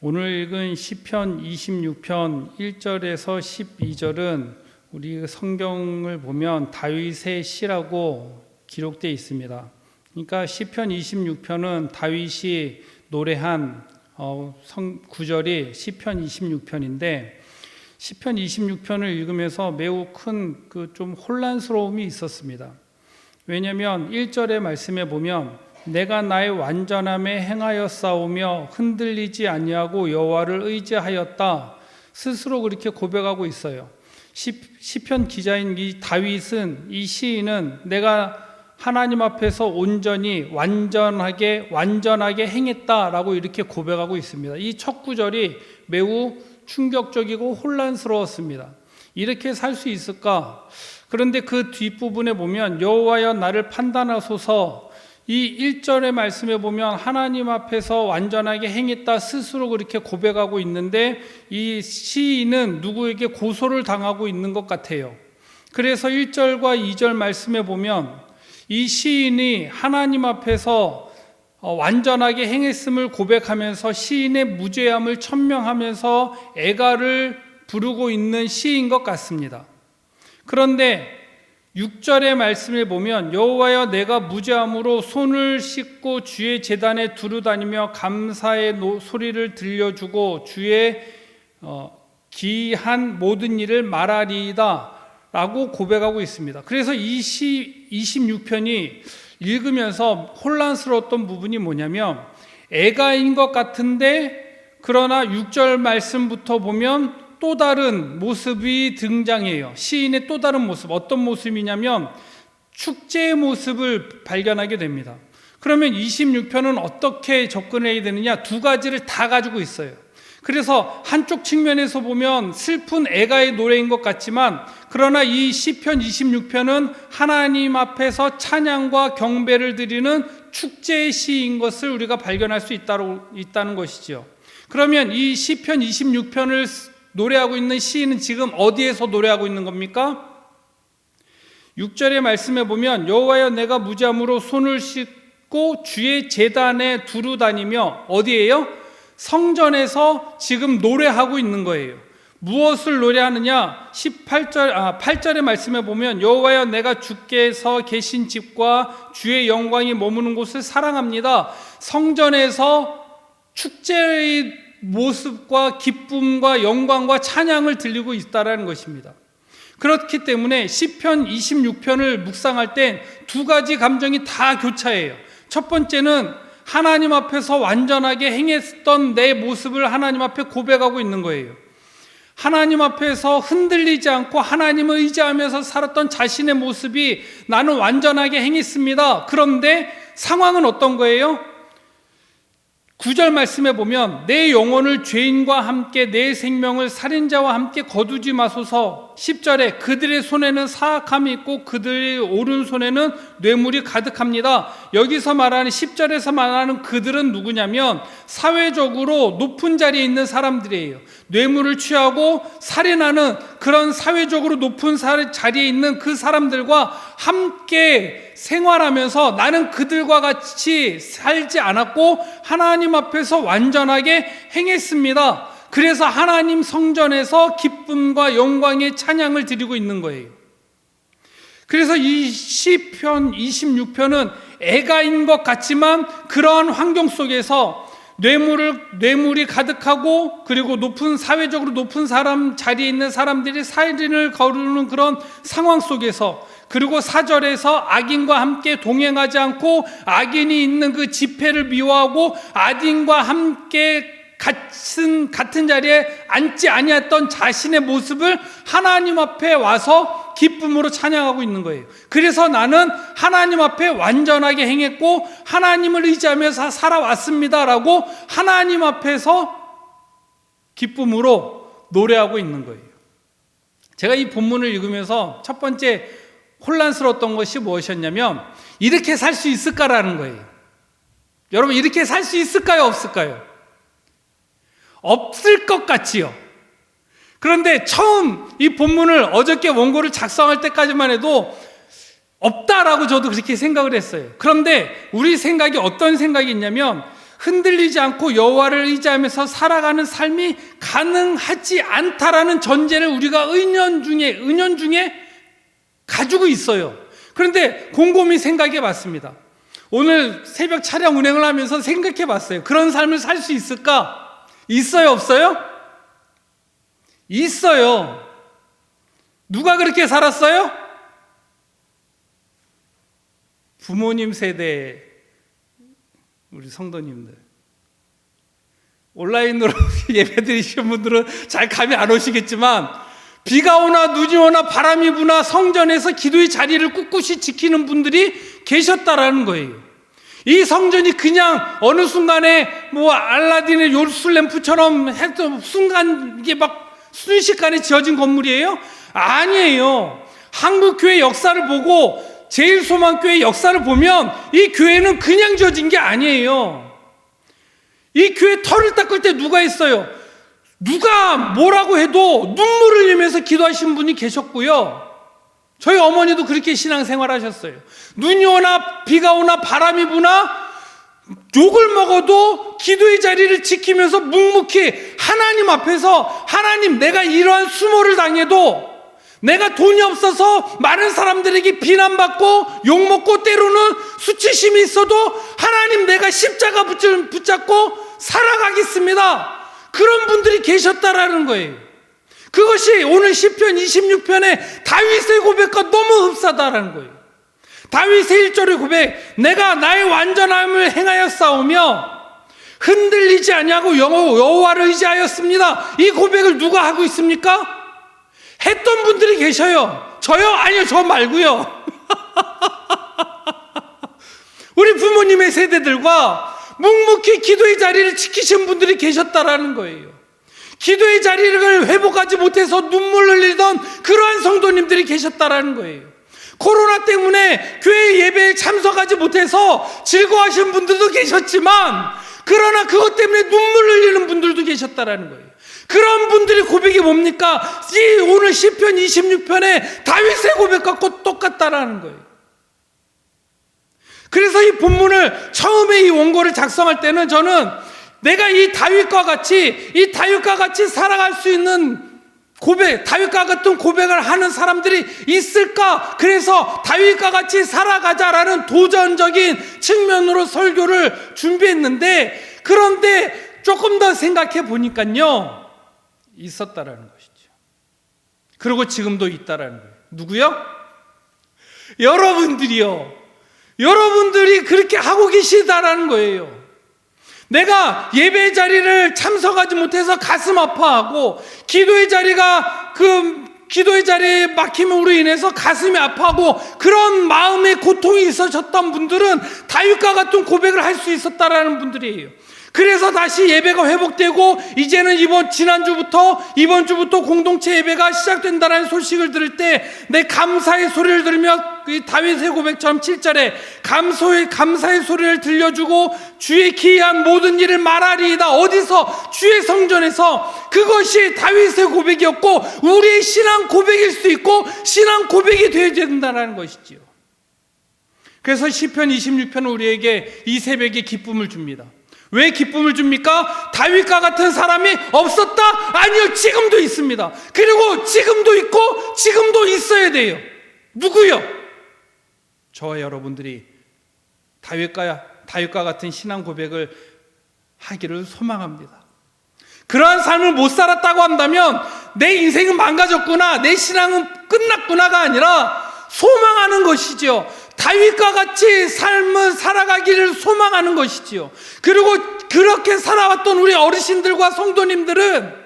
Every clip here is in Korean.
오늘 읽은 시편 26편 1절에서 12절은 우리 성경을 보면 다윗의 시라고 기록되어 있습니다. 그러니까 시편 26편은 다윗이 노래한 어, 성 구절이 시편 26편인데 시편 26편을 읽으면서 매우 큰 그 좀 혼란스러움이 있었습니다. 왜냐하면 1절의 말씀에 보면 내가 나의 완전함에 행하여 싸우며 흔들리지 아니하고 여호와를 의지하였다. 스스로 그렇게 고백하고 있어요. 시, 시편 기자인 이 다윗은 이 시인은 내가 하나님 앞에서 온전히 완전하게 완전하게 행했다라고 이렇게 고백하고 있습니다. 이 첫 구절이 매우 충격적이고 혼란스러웠습니다. 이렇게 살 수 있을까? 그런데 그 뒷부분에 보면 여호와여 나를 판단하소서 이 1절의 말씀에 보면 하나님 앞에서 완전하게 행했다 스스로 그렇게 고백하고 있는데 이 시인은 누구에게 고소를 당하고 있는 것 같아요. 그래서 1절과 2절 말씀에 보면 이 시인이 하나님 앞에서 어, 완전하게 행했음을 고백하면서 시인의 무죄함을 천명하면서 애가를 부르고 있는 시인 것 같습니다. 그런데 6절의 말씀을 보면 여호와여 내가 무죄함으로 손을 씻고 주의 재단에 두루 다니며 감사의 소리를 들려주고 주의 어, 기한 모든 일을 말하리이다 라고 고백하고 있습니다. 그래서 이 시 26편이 읽으면서 혼란스러웠던 부분이 뭐냐면 애가인 것 같은데 그러나 6절 말씀부터 보면 또 다른 모습이 등장해요. 시인의 또 다른 모습, 어떤 모습이냐면 축제의 모습을 발견하게 됩니다. 그러면 26편은 어떻게 접근해야 되느냐? 두 가지를 다 가지고 있어요. 그래서 한쪽 측면에서 보면 슬픈 애가의 노래인 것 같지만 그러나 이 시편 26편은 하나님 앞에서 찬양과 경배를 드리는 축제의 시인 것을 우리가 발견할 수 있다는 것이죠. 그러면 이 시편 26편을 노래하고 있는 시인은 지금 어디에서 노래하고 있는 겁니까? 6절의 말씀에 보면 여호와여 내가 무잠으로 손을 씻고 주의 재단에 두루 다니며 어디에요? 성전에서 지금 노래하고 있는 거예요. 무엇을 노래하느냐? 18절 아 8절의 말씀에 보면 여호와여 내가 주께서 계신 집과 주의 영광이 머무는 곳을 사랑합니다. 성전에서 축제의 모습과 기쁨과 영광과 찬양을 들리고 있다라는 것입니다. 그렇기 때문에 시편 26편을 묵상할 땐 두 가지 감정이 다 교차해요. 첫 번째는 하나님 앞에서 완전하게 행했던 내 모습을 하나님 앞에 고백하고 있는 거예요. 하나님 앞에서 흔들리지 않고 하나님을 의지하면서 살았던 자신의 모습이 나는 완전하게 행했습니다. 그런데 상황은 어떤 거예요? 구절 말씀에 보면 내 영혼을 죄인과 함께 내 생명을 살인자와 함께 거두지 마소서 10절에 그들의 손에는 사악함이 있고 그들의 오른손에는 뇌물이 가득합니다. 여기서 말하는 10절에서 말하는 그들은 누구냐면 사회적으로 높은 자리에 있는 사람들이에요. 뇌물을 취하고 살인하는 그런 사회적으로 높은 자리에 있는 그 사람들과 함께 생활하면서 나는 그들과 같이 살지 않았고 하나님 앞에서 완전하게 행했습니다. 그래서 하나님 성전에서 기쁨과 영광의 찬양을 드리고 있는 거예요. 그래서 이 시편 26편은 애가인 것 같지만 그러한 환경 속에서 뇌물을 뇌물이 가득하고 그리고 높은 사회적으로 높은 사람 자리에 있는 사람들이 살인을 거르는 그런 상황 속에서 그리고 사절에서 악인과 함께 동행하지 않고 악인이 있는 그 집회를 미워하고 악인과 함께 같은 같은 자리에 앉지 아니했던 자신의 모습을 하나님 앞에 와서 기쁨으로 찬양하고 있는 거예요. 그래서 나는 하나님 앞에 완전하게 행했고 하나님을 의지하면서 살아왔습니다라고 하나님 앞에서 기쁨으로 노래하고 있는 거예요. 제가 이 본문을 읽으면서 첫 번째 혼란스러웠던 것이 무엇이었냐면 이렇게 살 수 있을까라는 거예요. 여러분 이렇게 살 수 있을까요? 없을까요? 없을 것 같지요. 그런데 처음 이 본문을 어저께 원고를 작성할 때까지만 해도 없다라고 저도 그렇게 생각을 했어요. 그런데 우리 생각이 어떤 생각이 있냐면 흔들리지 않고 여호와를 의지하면서 살아가는 삶이 가능하지 않다라는 전제를 우리가 은연 중에 은연 중에 가지고 있어요. 그런데 곰곰이 생각해 봤습니다. 오늘 새벽 차량 운행을 하면서 생각해 봤어요. 그런 삶을 살 수 있을까? 있어요, 없어요? 있어요. 누가 그렇게 살았어요? 부모님 세대 우리 성도님들 온라인으로 예배 드리시는 분들은 잘 감이 안 오시겠지만 비가 오나 눈이 오나 바람이 부나 성전에서 기도의 자리를 꿋꿋이 지키는 분들이 계셨다라는 거예요. 이 성전이 그냥 어느 순간에 뭐 알라딘의 요술 램프처럼 했던 순간 이게 막 순식간에 지어진 건물이에요? 아니에요. 한국 교회 역사를 보고 제일 소망 교회 역사를 보면 이 교회는 그냥 지어진 게 아니에요. 이 교회 털을 닦을 때 누가 있어요? 누가 뭐라고 해도 눈물을 흘리면서 기도하신 분이 계셨고요. 저희 어머니도 그렇게 신앙생활 하셨어요. 눈이 오나 비가 오나 바람이 부나 욕을 먹어도 기도의 자리를 지키면서 묵묵히 하나님 앞에서 하나님 내가 이러한 수모를 당해도 내가 돈이 없어서 많은 사람들에게 비난받고 욕먹고 때로는 수치심이 있어도 하나님 내가 십자가 붙잡고 살아가겠습니다. 그런 분들이 계셨다라는 거예요. 그것이 오늘 시편 26편의 다윗의 고백과 너무 흡사다라는 거예요. 다윗의 1절의 고백, 내가 나의 완전함을 행하여 싸우며 흔들리지 아니하고 여호와를 의지하였습니다. 이 고백을 누가 하고 있습니까? 했던 분들이 계셔요. 저요? 아니요, 저 말고요. 우리 부모님의 세대들과 묵묵히 기도의 자리를 지키신 분들이 계셨다라는 거예요. 기도의 자리를 회복하지 못해서 눈물 흘리던 그러한 성도님들이 계셨다라는 거예요. 코로나 때문에 교회 예배에 참석하지 못해서 즐거워하신 분들도 계셨지만 그러나 그것 때문에 눈물 흘리는 분들도 계셨다라는 거예요. 그런 분들의 고백이 뭡니까? 이 오늘 시편 26편에 다윗의 고백과 똑같다라는 거예요. 그래서 이 본문을 처음에 이 원고를 작성할 때는 저는 내가 이 다윗과 같이 이 다윗과 같이 살아갈 수 있는 고백, 다윗과 같은 고백을 하는 사람들이 있을까? 그래서 다윗과 같이 살아가자라는 도전적인 측면으로 설교를 준비했는데 그런데 조금 더 생각해 보니까요. 있었다라는 것이죠. 그리고 지금도 있다라는 거예요. 누구요? 여러분들이요. 여러분들이 그렇게 하고 계시다라는 거예요. 내가 예배 자리를 참석하지 못해서 가슴 아파하고 기도의 자리가 그 기도의 자리에 막힘으로 인해서 가슴이 아파하고 그런 마음의 고통이 있으셨던 분들은 다윗과 같은 고백을 할 수 있었다라는 분들이에요. 그래서 다시 예배가 회복되고 이제는 이번 지난주부터 이번 주부터 공동체 예배가 시작된다는 소식을 들을 때 내 감사의 소리를 들으며 다윗의 고백처럼 7절에 감소의 감사의 소리를 들려주고 주의 기이한 모든 일을 말하리이다 어디서 주의 성전에서 그것이 다윗의 고백이었고 우리의 신앙 고백일 수 있고 신앙 고백이 되어야 된다는 것이지요. 그래서 시편 26편은 우리에게 이 새벽에 기쁨을 줍니다. 왜 기쁨을 줍니까? 다윗과 같은 사람이 없었다? 아니요, 지금도 있습니다. 그리고 지금도 있고 지금도 있어야 돼요. 누구요? 저와 여러분들이 다윗과 다윗과 같은 신앙 고백을 하기를 소망합니다. 그러한 삶을 못 살았다고 한다면 내 인생은 망가졌구나, 내 신앙은 끝났구나가 아니라 소망하는 것이죠. 다윗과 같이 삶을 살아가기를 소망하는 것이지요. 그리고 그렇게 살아왔던 우리 어르신들과 성도님들은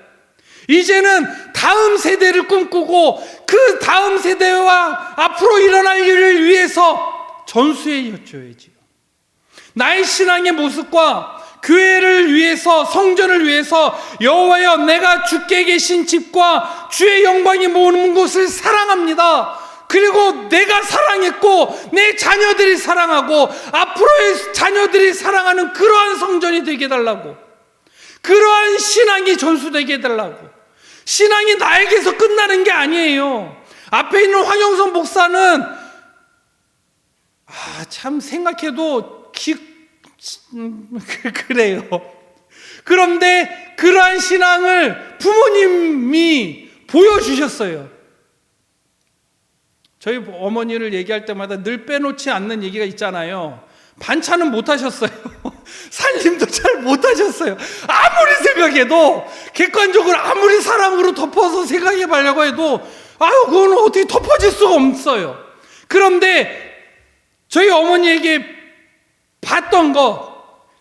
이제는 다음 세대를 꿈꾸고 그 다음 세대와 앞으로 일어날 일을 위해서 전수해 였줘야지요. 나의 신앙의 모습과 교회를 위해서 성전을 위해서 여호와여 내가 주께 계신 집과 주의 영광이 모는 곳을 사랑합니다. 그리고 내가 사랑했고 내 자녀들이 사랑하고 앞으로의 자녀들이 사랑하는 그러한 성전이 되게 달라고 그러한 신앙이 전수되게 해달라고 신앙이 나에게서 끝나는 게 아니에요 앞에 있는 황영선 목사는 아, 참 생각해도 기, 음, 그래요. 그런데 그러한 신앙을 부모님이 보여주셨어요. 저희 어머니를 얘기할 때마다 늘 빼놓지 않는 얘기가 있잖아요. 반찬은 못 하셨어요. 살림도 잘 못 하셨어요. 아무리 생각해도 객관적으로 아무리 사랑으로 덮어서 생각해 보려고 해도 아유 그거는 어떻게 덮어질 수가 없어요. 그런데 저희 어머니에게 봤던 거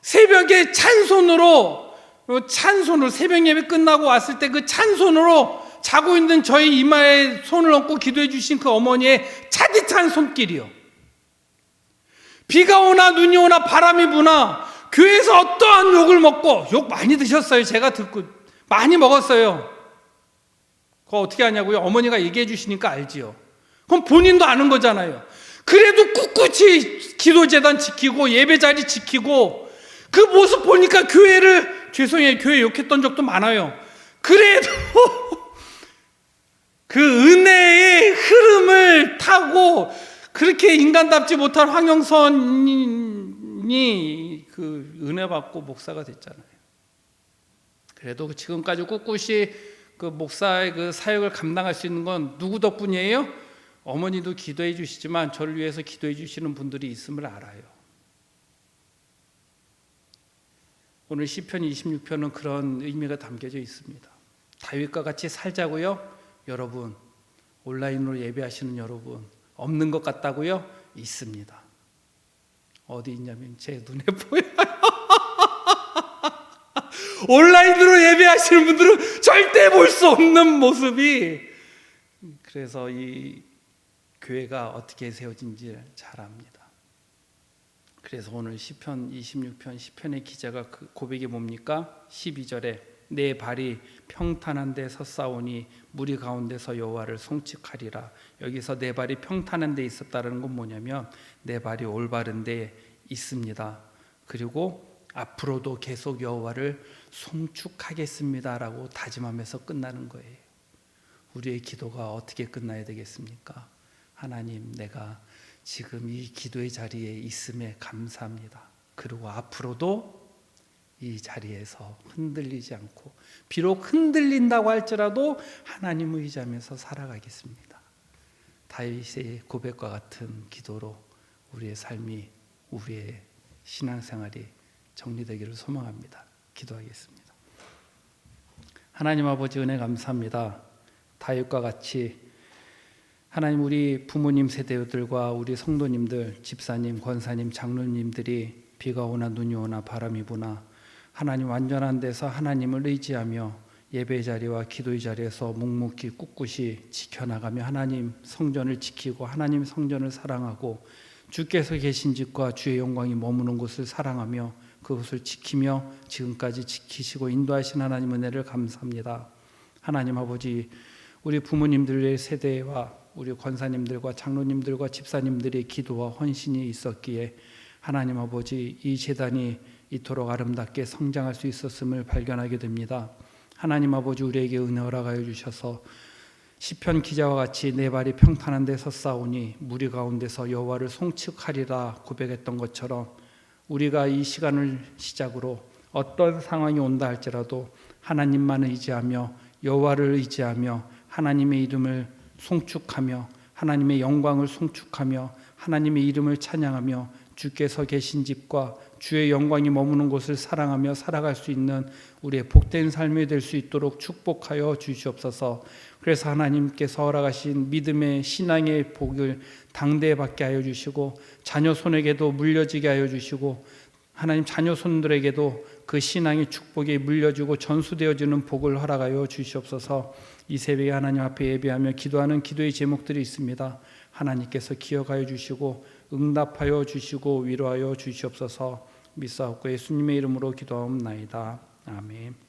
새벽에 찬손으로 어, 찬손으로 새벽 예배 끝나고 왔을 때 그 찬손으로 자고 있는 저희 이마에 손을 얹고 기도해 주신 그 어머니의 차디찬 손길이요. 비가 오나 눈이 오나 바람이 부나 교회에서 어떠한 욕을 먹고 욕 많이 드셨어요. 제가 듣고 많이 먹었어요. 그거 어떻게 하냐고요? 어머니가 얘기해 주시니까 알지요. 그럼 본인도 아는 거잖아요. 그래도 꿋꿋이 기도재단 지키고 예배 자리 지키고 그 모습 보니까 교회를 죄송해요. 교회 욕했던 적도 많아요. 그래도 그 은혜의 흐름을 타고 그렇게 인간답지 못한 황영선이 그 은혜 받고 목사가 됐잖아요. 그래도 지금까지 꿋꿋이 그 목사의 그 사역을 감당할 수 있는 건 누구 덕분이에요? 어머니도 기도해 주시지만 저를 위해서 기도해 주시는 분들이 있음을 알아요. 오늘 시편 26편은 그런 의미가 담겨져 있습니다. 다윗과 같이 살자고요. 여러분 온라인으로 예배하시는 여러분 없는 것 같다고요? 있습니다. 어디 있냐면 제 눈에 보여요. 온라인으로 예배하시는 분들은 절대 볼 수 없는 모습이 그래서 이 교회가 어떻게 세워진지 잘 압니다. 그래서 오늘 시편 26편 시편의 기자가 그 고백이 뭡니까? 12절에 내 발이 평탄한 데 섰사오니 무리 가운데서 여호와를 송축하리라. 여기서 내 발이 평탄한 데 있었다는 건 뭐냐면 내 발이 올바른 데 있습니다. 그리고 앞으로도 계속 여호와를 송축하겠습니다라고 다짐하면서 끝나는 거예요. 우리의 기도가 어떻게 끝나야 되겠습니까? 하나님, 내가 지금 이 기도의 자리에 있음에 감사합니다. 그리고 앞으로도 이 자리에서 흔들리지 않고 비록 흔들린다고 할지라도 하나님을 의지하면서 살아가겠습니다. 다윗의 고백과 같은 기도로 우리의 삶이 우리의 신앙생활이 정리되기를 소망합니다. 기도하겠습니다. 하나님 아버지 은혜 감사합니다. 다윗과 같이 하나님 우리 부모님 세대들과 우리 성도님들, 집사님, 권사님, 장로님들이 비가 오나 눈이 오나 바람이 부나 하나님 완전한 데서 하나님을 의지하며 예배 자리와 기도의 자리에서 묵묵히 꿋꿋이 지켜나가며 하나님 성전을 지키고 하나님 성전을 사랑하고 주께서 계신 집과 주의 영광이 머무는 곳을 사랑하며 그것을 지키며 지금까지 지키시고 인도하신 하나님 은혜를 감사합니다. 하나님 아버지 우리 부모님들의 세대와 우리 권사님들과 장로님들과 집사님들의 기도와 헌신이 있었기에 하나님 아버지 이 재단이 이토록 아름답게 성장할 수 있었음을 발견하게 됩니다. 하나님 아버지 우리에게 은혜 허락하여 주셔서 시편 기자와 같이 내 발이 평탄한 데서 싸우니 무리 가운데서 여호와를 송축하리라 고백했던 것처럼 우리가 이 시간을 시작으로 어떤 상황이 온다 할지라도 하나님만 의지하며 여호와를 의지하며 하나님의 이름을 송축하며 하나님의 영광을 송축하며 하나님의 이름을 찬양하며 주께서 계신 집과 주의 영광이 머무는 곳을 사랑하며 살아갈 수 있는 우리의 복된 삶이 될 수 있도록 축복하여 주시옵소서. 그래서 하나님께서 허락하신 믿음의 신앙의 복을 당대에 받게 하여 주시고 자녀 손에게도 물려지게 하여 주시고 하나님 자녀 손들에게도 그 신앙의 축복이 물려주고 전수되어지는 복을 허락하여 주시옵소서. 이 새벽에 하나님 앞에 예배하며 기도하는 기도의 제목들이 있습니다. 하나님께서 기억하여 주시고 응답하여 주시고 위로하여 주시옵소서. 믿사옵고 예수님의 이름으로 기도하옵나이다. 아멘.